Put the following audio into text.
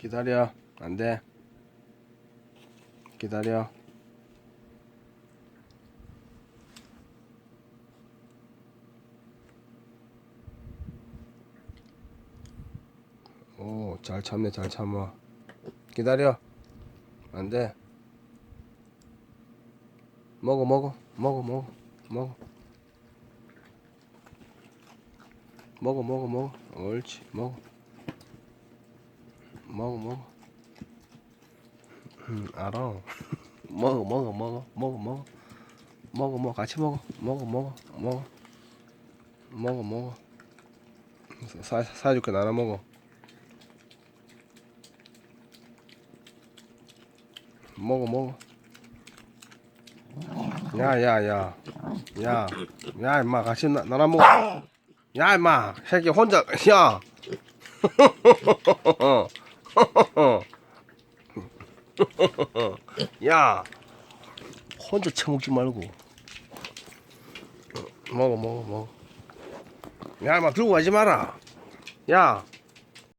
기다려. 안 돼. 기다려. 오, 잘 참네, 잘 참아. 기다려. 안 돼. 먹어, 먹어, 먹어, 먹어, 먹어. 먹어, 먹어, 먹어. 옳지, 먹어. 먹어, 먹어. 음, 알아. 먹어, 먹어, 먹어, 먹어, 먹어. 먹어, 먹어, 같이 먹어. 먹어, 먹어, 먹어. 먹어, 먹어. 사, 사줄게, 나눠 먹어. 먹어 먹어 야야야 야야 임마 같이 나, 나랑 먹어 야 임마 새끼 혼자 야 야 혼자 처먹지 말고. 먹어 먹어 먹어. 야 임마 들고 가지 마라. 야